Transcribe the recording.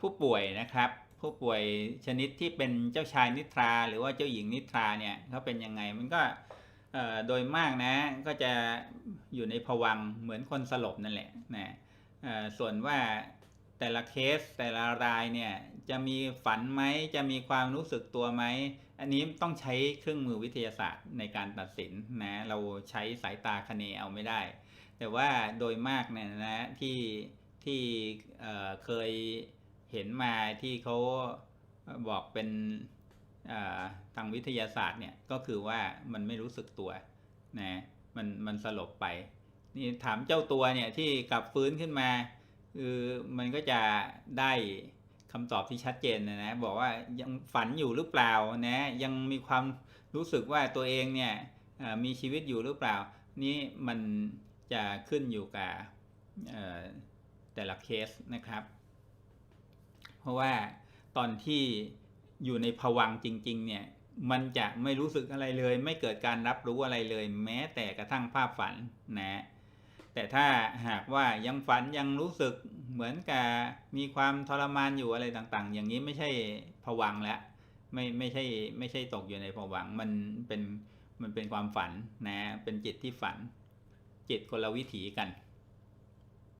ผู้ป่วยนะครับ ผู้ป่วยชนิดที่เป็นเจ้าชายนิทรา หรือว่าเจ้าหญิงนิทราเนี่ยเขาเป็นยังไงมันก็โดยมากนะก็จะอยู่ในภวังเหมือนคนสลบนั่นแหละนะส่วนว่าแต่ละเคสแต่ละรายเนี่ยจะมีฝันไหมจะมีความรู้สึกตัวไหมอันนี้ต้องใช้เครื่องมือวิทยาศาสตร์ในการตัดสินนะเราใช้สายตาคเนเอาไม่ได้ แต่ว่าโดยมากเนี่ยนะที่ที่เเคย เห็นมาที่เขาบอกเป็นทางวิทยาศาสตร์เนี่ยก็คือว่ามันไม่รู้สึกตัวนะมันมันสลบไปนี่ถามเจ้าตัวเนี่ยที่กลับฟื้นขึ้นมาคือมันก็จะได้คำตอบที่ชัดเจนนะนะบอกว่ายังฝันอยู่หรือเปล่านะยังมีความรู้สึกว่าตัวเองเนี่ยมีชีวิตอยู่หรือเปล่า นี่มันจะขึ้นอยู่กับแต่ละเคสนะครับ เพราะว่าตอนที่อยู่ในภวังจริง ๆ เนี่ยมันจะไม่รู้สึกอะไรเลย ไม่เกิดการรับรู้อะไรเลย แม้แต่กระทั่งภาพฝันนะแต่ถ้าหากว่ายังฝันยังรู้สึกเหมือนกับมีความทรมานอยู่อะไรต่าง ๆ อย่างนี้ไม่ใช่ผวังแล้วไม่ไม่ใช่ไม่ใช่ตกอยู่ในผวังมันเป็นมันเป็นความฝันนะเป็นจิตที่ฝัน จิตคนละวิถีกัน